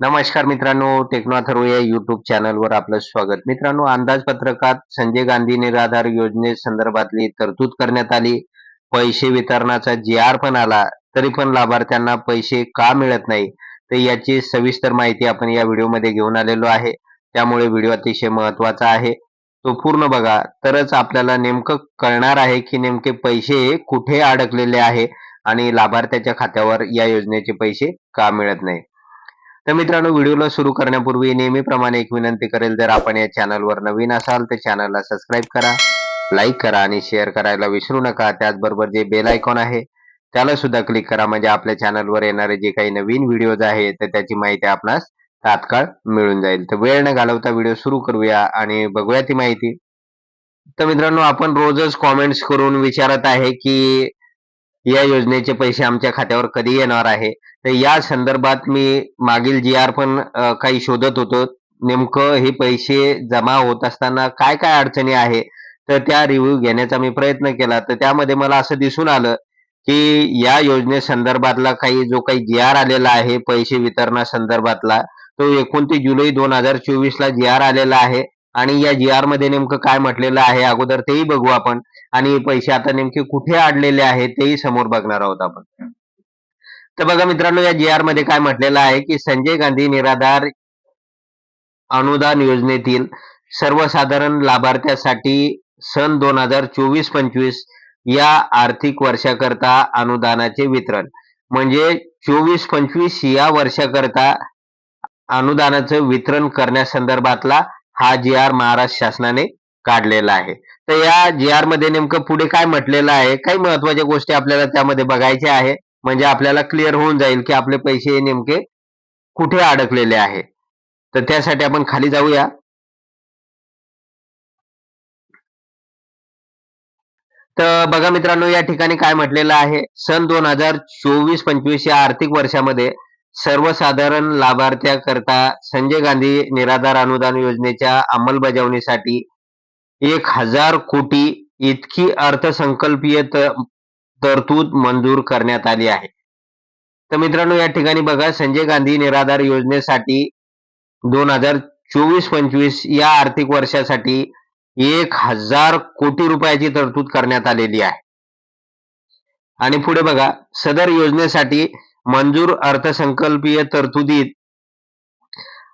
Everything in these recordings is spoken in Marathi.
नमस्कार मित्रांनो टेक्नॉथर्व या युट्यूब चॅनलवर आपलं स्वागत. मित्रांनो अंदाजपत्रकात संजय गांधी निराधार योजनेसंदर्भातली तरतूद करण्यात आली. पैसे वितरणाचा जी आर पण आला तरी पण लाभार्थ्यांना पैसे का मिळत नाही? तर याची सविस्तर माहिती आपण या व्हिडिओमध्ये घेऊन आलेलो आहे. त्यामुळे व्हिडिओ अतिशय महत्त्वाचा आहे. तो पूर्ण बघा. तरच आपल्याला नेमकं कळणार आहे की नेमके पैसे कुठे अडकलेले आहे आणि लाभार्थ्याच्या खात्यावर या योजनेचे पैसे का मिळत नाही? तर मित्रांनो व्हिडिओला सुरू करण्यापूर्वी नेहमीप्रमाणे एक विनंती करेल जर आपण या चॅनलवर नवीन असाल तर चॅनलला सबस्क्राईब करा लाईक करा आणि शेअर करायला विसरू नका. त्याचबरोबर जे बेल आयकॉन आहे त्याला सुद्धा क्लिक करा. म्हणजे आपल्या चॅनलवर येणारे जे काही नवीन व्हिडिओज आहेत तर त्याची माहिती आपणास तात्काळ मिळून जाईल. तर वेळ न घालवता व्हिडिओ सुरू करूया आणि बघूया ती माहिती. तर मित्रांनो आपण रोजच कॉमेंट्स करून विचारत आहे की या योजनेचे पैसे आमच्या खात्यावर कधी येणार आहे? तर या संदर्भात मी मागील जी आर पण काही शोधत होतो. नेमकं हे पैसे जमा होत असताना काय काय अडचणी आहे? तर त्या रिव्ह्यू घेण्याचा मी प्रयत्न केला. तर त्यामध्ये मला असं दिसून आलं की या योजनेसंदर्भातला काही जो काही जी आर आलेला आहे पैसे वितरणासंदर्भातला तो एकोणतीस जुलै दोन हजार चोवीस ला जी आर आलेला आहे. आणि या जी आरमध्ये नेमकं काय म्हटलेलं आहे अगोदर तेही बघू आपण. आणि पैसे आता नेमके कुठे अडलेले आहेत तेही समोर बघणार आहोत आपण. तर बघा मित्रांनो या जी आरमध्ये काय म्हटलेलं आहे की संजय गांधी निराधार अनुदान योजनेतील सर्वसाधारण लाभार्थ्यासाठी सन दोन हजार चोवीस पंचवीस या आर्थिक वर्षाकरता अनुदानाचे वितरण. म्हणजे चोवीस पंचवीस या वर्षाकरता अनुदानाचं वितरण करण्यासंदर्भातला हा जी आर महाराष्ट्र शासनाने काढलेला आहे. तर या जी आरमध्ये नेमकं पुढे काय म्हटलेलं आहे? काही महत्त्वाच्या गोष्टी आपल्याला त्यामध्ये बघायच्या आहे. म्हणजे आपल्याला क्लिअर होऊन जाईल की आपले पैसे नेमके कुठे अडकलेले आहे. तर त्यासाठी आपण खाली जाऊया. तर बघा मित्रांनो या ठिकाणी काय म्हटलेलं आहे? सन दोन हजार चोवीस पंचवीस या आर्थिक वर्षामध्ये सर्वसाधारण लाभार्थ्याकरता संजय गांधी निराधार अनुदान योजनेच्या अंमलबजावणीसाठी एक हजार कोटी इतकी अर्थसंकल्पीय तरतूद मंजूर करण्यात आली आहे. तर मित्रांनो या ठिकाणी बघा संजय गांधी निराधार योजनेसाठी दोन हजार चोवीस पंचवीस या आर्थिक वर्षासाठी एक हजार कोटी रुपयाची तरतूद करण्यात आलेली आहे. आणि पुढे बघा सदर योजनेसाठी मंजूर अर्थसंकल्पीय तरतुदीत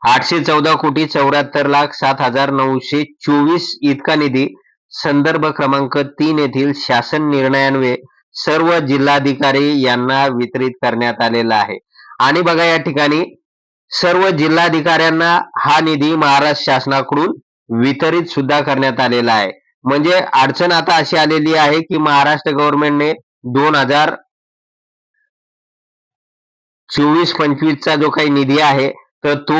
आठशे चौदा कोटी चौऱ्याहत्तर लाख सात हजार नऊशे चोवीस इतका निधी संदर्भ क्रमांक तीन येथील शासन निर्णयान्वये सर्व जिल्हाधिकारी यांना वितरित करण्यात आलेला आहे. आणि बघा या ठिकाणी सर्व जिल्हाधिकाऱ्यांना हा निधी महाराष्ट्र शासनाकडून वितरित सुद्धा करण्यात आलेला आहे. म्हणजे अडचण आता अशी आलेली आहे की महाराष्ट्र गव्हर्नमेंटने दोन हजार चोवीस पंचवीसचा जो काही निधी आहे तर तो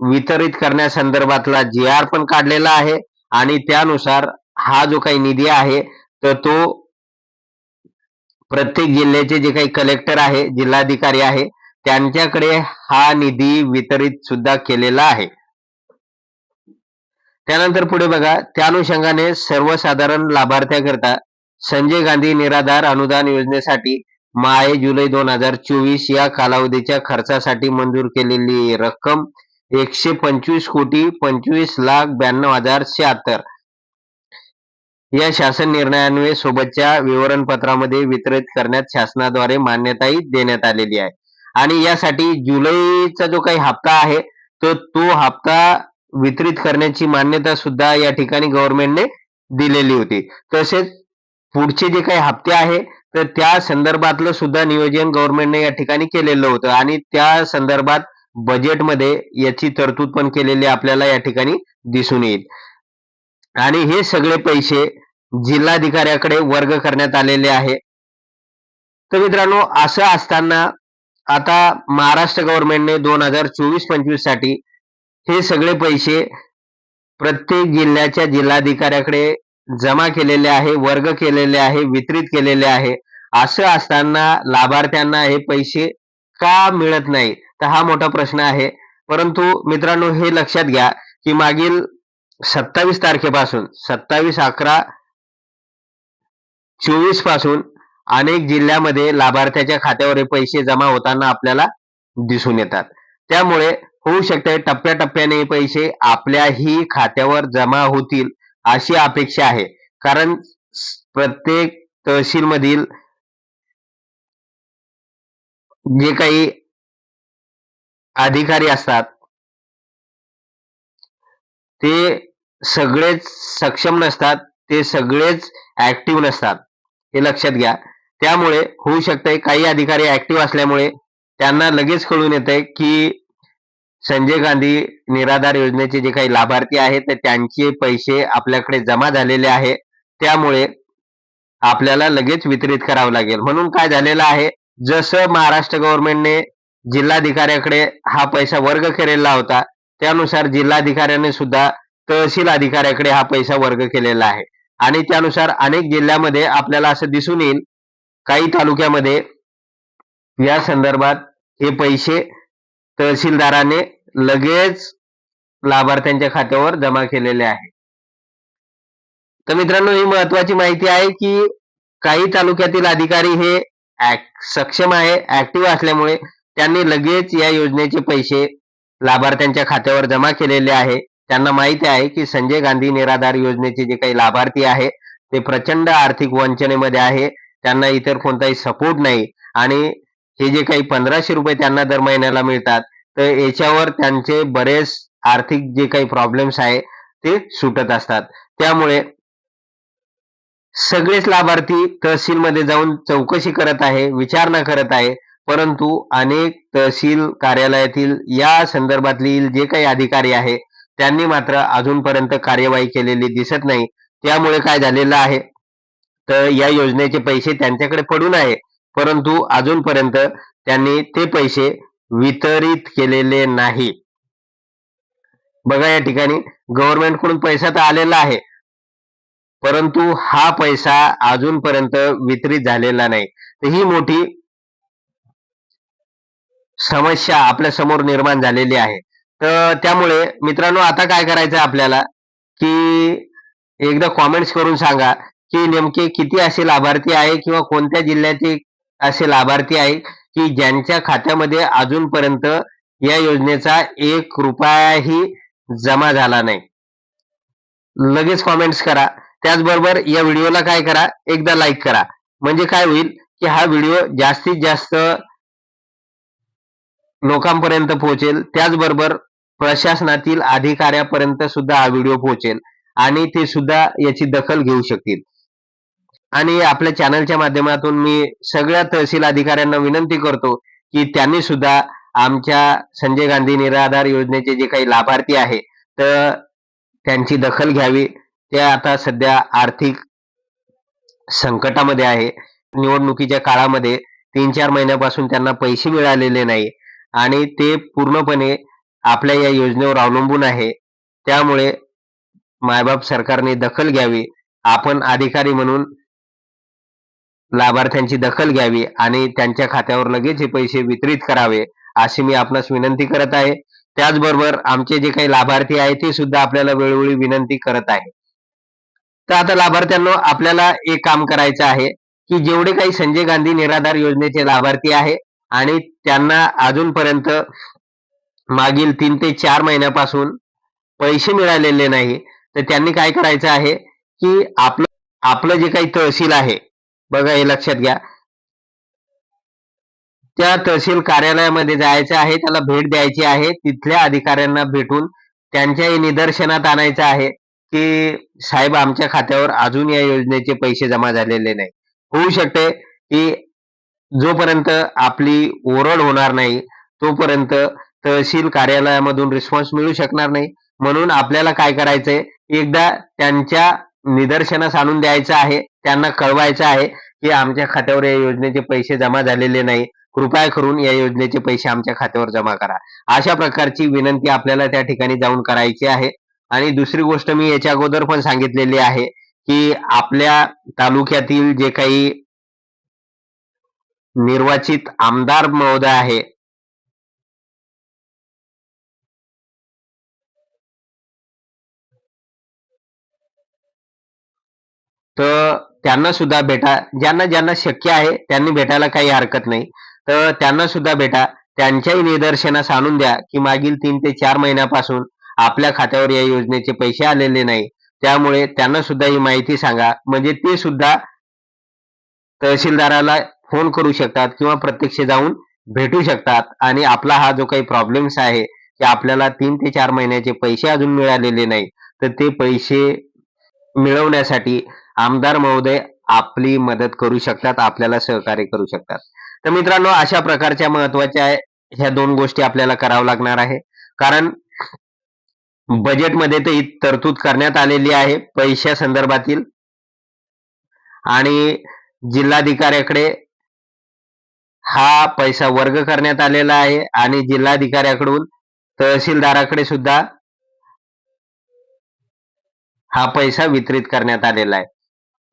वितरित करण्यासंदर्भातला जी आर पण काढलेला आहे आणि त्यानुसार हा जो काही निधी आहे तर तो प्रत्येक जिल्ह्याचे जे काही कलेक्टर आहे जिल्हाधिकारी आहे त्यांच्याकडे हा निधी वितरित सुद्धा केलेला आहे. त्यानंतर पुढे बघा त्या अनुषंगाने सर्वसाधारण लाभार्थ्याकरता संजय गांधी निराधार अनुदान योजनेसाठी माय जुलै दोन हजार चोवीस या कालावधीच्या खर्चासाठी मंजूर केलेली रक्कम एकशे पंचवीस कोटी पंचवीस लाख ब्याण्णव हजार शहात्तर. या शासन निर्णयान्वये सोबतच्या विवरणपत्रामध्ये वितरित करण्यात शासनाद्वारे मान्यताही देण्यात आलेली आहे. आणि यासाठी जुलैचा जो काही हप्ता आहे तो तो हप्ता वितरित करण्याची मान्यता सुद्धा या ठिकाणी गव्हर्नमेंटने दिलेली होती. तसेच पुढचे जे काही हप्ते आहे तर त्या संदर्भातलं सुद्धा नियोजन गव्हर्नमेंटने या ठिकाणी केलेलं होतं. आणि त्या संदर्भात बजेटमध्ये याची तरतूद पण केलेली आपल्याला या ठिकाणी दिसून येईल. आणि हे सगळे पैसे जिल्हाधिकाऱ्याकडे वर्ग करण्यात आलेले आहे. तर मित्रांनो असं असताना आता महाराष्ट्र गव्हर्नमेंटने दोन हजार चोवीस पंचवीससाठी हे सगळे पैसे प्रत्येक जिल्ह्याच्या जिल्हाधिकाऱ्याकडे जमा केलेले आहे वर्ग केलेले आहे वितरित केलेले आहे. असं असताना लाभार्थ्यांना हे पैसे का मिळत नाही? तर हा मोठा प्रश्न आहे. परंतु मित्रांनो हे लक्षात घ्या की मागील सत्तावीस तारखेपासून सत्तावीस अकरा चोवीसपासून अनेक जिल्ह्यामध्ये लाभार्थ्याच्या खात्यावर हे पैसे जमा होताना आपल्याला दिसून येतात. त्यामुळे होऊ शकते टप्प्याटप्प्याने पैसे आपल्याही खात्यावर जमा होतील. अशी अपेक्षा आहे. कारण प्रत्येक तहसील मधील जे काही अधिकारी असतात ते सगळेच सक्षम नसतात ते सगळेच ऍक्टिव्ह नसतात. हे लक्षात घ्या. त्यामुळे होऊ शकतंय काही अधिकारी ऍक्टिव्ह असल्यामुळे त्यांना लगेच कळून येतंय की संजय गांधी निराधार योजनेचे जे काही लाभार्थी आहेत तर त्यांचे पैसे आपल्याकडे जमा झालेले आहे. त्यामुळे आपल्याला लगेच वितरित करावं लागेल. म्हणून काय झालेलं आहे जसं महाराष्ट्र गव्हर्नमेंटने जिल्हाधिकाऱ्याकडे हा पैसा वर्ग केलेला होता त्यानुसार जिल्हाधिकाऱ्याने सुद्धा तहसील अधिकाऱ्याकडे हा पैसा वर्ग केलेला आहे. आणि त्यानुसार अनेक जिल्ह्यामध्ये आपल्याला असं दिसून येईल काही तालुक्यामध्ये या संदर्भात हे पैसे तहसीलदाराने लगेच लाभार्थ्यांच्या खात्यावर जमा केलेले आहे. तर मित्रांनो ही महत्वाची माहिती आहे की काही तालुक्यातील अधिकारी हे सक्षम आहे ऍक्टिव्ह असल्यामुळे त्यांनी लगेच या योजनेचे पैसे लाभार्थ्यांच्या खात्यावर जमा केलेले आहे. त्यांना माहिती आहे की संजय गांधी निराधार योजनेचे जे काही लाभार्थी आहे ते प्रचंड आर्थिक वंचनेमध्ये आहे. त्यांना इतर कोणताही सपोर्ट नाही. आणि हे जे काही पंधराशे रुपये त्यांना दर महिन्याला मिळतात तर याच्यावर त्यांचे बरेच आर्थिक जे काही प्रॉब्लेम्स आहे ते सुटत असतात. त्यामुळे सगळेच लाभार्थी तहसीलमध्ये जाऊन चौकशी करत आहे विचारणा करत आहे. परंतु अनेक तहसील कार्यालयातील या संदर्भातील जे काही अधिकारी आहे त्यांनी मात्र अजूनपर्यंत कार्यवाही केलेली दिसत नाही. त्यामुळे काय झालेलं आहे तर या योजनेचे पैसे त्यांच्याकडे पडून आहे. परंतु अजूनपर्यंत त्यांनी ते पैसे वितरित केलेले नाही. बघा या ठिकाणी गव्हर्नमेंटकडून पैसा तर आलेला आहे परंतु हा पैसा अजूनपर्यंत वितरित झालेला नाही. तर ही मोठी समस्या आपल्यासमोर निर्माण झालेली आहे. तर त्यामुळे मित्रांनो आता काय करायचं आपल्याला? की एकदा कॉमेंट्स करून सांगा की नेमके किती असे लाभार्थी आहे किंवा कोणत्या जिल्ह्याचे असे लाभार्थी आहे? की ज्यांच्या खात्यामध्ये अजूनपर्यंत या योजनेचा एक रुपयाही जमा झाला नाही. लगेच कॉमेंट्स करा. त्याचबरोबर या व्हिडिओला काय करा? एकदा लाईक करा. म्हणजे काय होईल की हा व्हिडिओ जास्तीत जास्त लोकांपर्यंत पोहोचेल. त्याचबरोबर प्रशासनातील अधिकाऱ्यापर्यंत सुद्धा हा व्हिडिओ पोहोचेल आणि ते सुद्धा याची दखल घेऊ शकतील. आणि आपल्या चॅनलच्या माध्यमातून मी सगळ्या तहसील अधिकाऱ्यांना विनंती करतो की त्यांनी सुद्धा आमच्या संजय गांधी निराधार योजनेचे जे काही लाभार्थी आहे तर त्यांची दखल घ्यावी. ते आता सध्या आर्थिक संकटामध्ये आहे. निवडणुकीच्या काळामध्ये तीन चार महिन्यापासून त्यांना पैसे मिळालेले नाही आणि ते पूर्णपणे आपल्या या योजनेवर अवलंबून आहे. त्यामुळे मायबाप सरकारने दखल घ्यावी. आपण अधिकारी म्हणून लाभार्थ्यांची दखल घ्यावी आणि त्यांच्या खात्यावर लगेच हे पैसे वितरित करावे अशी मी आपणास विनंती करत आहे. त्याचबरोबर आमचे जे काही लाभार्थी आहे ते सुद्धा आपल्याला वेळोवेळी विनंती करत आहे तर आता लाभार्थ्यांना आपल्याला एक काम करायचं आहे की जेवढे काही संजय गांधी निराधार योजनेचे लाभार्थी आहे आणि त्यांना अजूनपर्यंत मागील तीन ते चार महिन्यापासून पैसे मिळालेले नाही तर त्यांनी काय करायचं आहे की आपलं आपलं जे काही तहसील आहे बघा हे लक्षात घ्या. त्या तहसील कार्यालयामध्ये जायचं आहे त्याला भेट द्यायची आहे. तिथल्या अधिकाऱ्यांना भेटून त्यांच्याही निदर्शनात आणायचं आहे की साहेब आमच्या खात्यावर अजून या योजनेचे पैसे जमा झालेले नाही. होऊ शकते की जोपर्यंत आपली ओरड होणार नाही तोपर्यंत तहसील कार्यालयामधून रिस्पॉन्स मिळू शकणार नाही. म्हणून आपल्याला काय करायचंय? एकदा त्यांच्या निदर्शनास आणून द्यायचं आहे त्यांना कळवायचं आहे की आमच्या खात्यावर या योजनेचे पैसे जमा झालेले नाही. कृपया करून या योजनेचे पैसे आमच्या खात्यावर जमा करा. अशा प्रकारची विनंती आपल्याला त्या ठिकाणी जाऊन करायची आहे. आणि दुसरी गोष्ट मी याच्या अगोदर पण सांगितलेली आहे की आपल्या तालुक्यातील जे काही निर्वाचित आमदार महोदय आहे तर त्यांना सुद्धा भेटा ज्यांना ज्यांना शक्य आहे त्यांनी भेटायला काही हरकत नाही. तर त्यांना सुद्धा भेटा त्यांच्याही निदर्शनास आणून द्या की मागील तीन ते चार महिन्यापासून आपल्या खात्यावर या योजनेचे पैसे आलेले नाही. त्यामुळे त्यांना सुद्धा ही माहिती सांगा. म्हणजे ते सुद्धा तहसीलदाराला फोन करू शकतात किंवा प्रत्यक्ष जाऊन भेटू शकतात. आणि आपला हा जो काही प्रॉब्लेम्स आहे की आपल्याला तीन ते चार महिन्याचे पैसे अजून मिळालेले नाही तर ते पैसे मिळवण्यासाठी आमदार महोदय आपली मदत करू शकतात आपल्याला सहकार्य करू शकतात. तर मित्रांनो अशा प्रकारच्या महत्त्वाच्या ह्या दोन गोष्टी आपल्याला करावं लागणार आहे. कारण बजेटमध्ये तर तरतूद करण्यात आलेली आहे पैशा संदर्भातील. आणि जिल्हाधिकाऱ्याकडे हा पैसा वर्ग करण्यात आलेला आहे आणि जिल्हाधिकाऱ्याकडून तहसीलदाराकडे सुद्धा हा पैसा वितरित करण्यात आलेला आहे.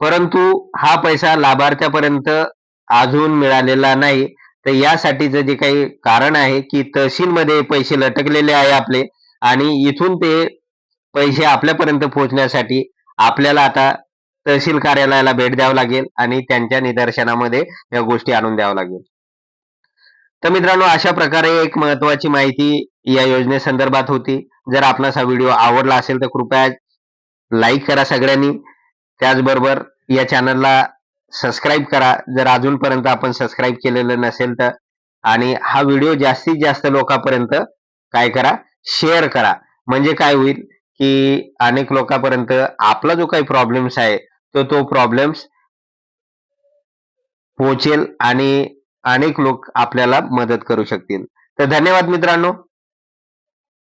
परंतु हा पैसा लाभार्थ्यापर्यंत अजून मिळालेला नाही. तर यासाठीचं जे काही कारण आहे की तहसीलमध्ये पैसे लटकलेले आहे आपले आणि इथून ते पैसे आपल्यापर्यंत पोहोचण्यासाठी आपल्याला आता तहसील कार्यालयाला भेट द्यावं लागेल आणि त्यांच्या निदर्शनामध्ये या गोष्टी आणून द्यावं लागेल. तर मित्रांनो अशा प्रकारे एक महत्वाची माहिती या योजनेसंदर्भात होती. जर आपणास हा व्हिडिओ आवडला असेल तर कृपया लाईक करा सगळ्यांनी. त्याचबरोबर या चॅनलला सबस्क्राईब करा. जर अजूनपर्यंत आपण सबस्क्राईब केलेलं नसेल तर. आणि हा व्हिडिओ जास्तीत जास्त लोकांपर्यंत काय करा? शेअर करा. म्हणजे काय होईल की अनेक लोकांपर्यंत आपला जो काही प्रॉब्लेम्स आहे तो तो प्रॉब्लेम्स पोहोचेल आणि अनेक लोक आपल्याला मदत करू शकतील. तर धन्यवाद मित्रांनो.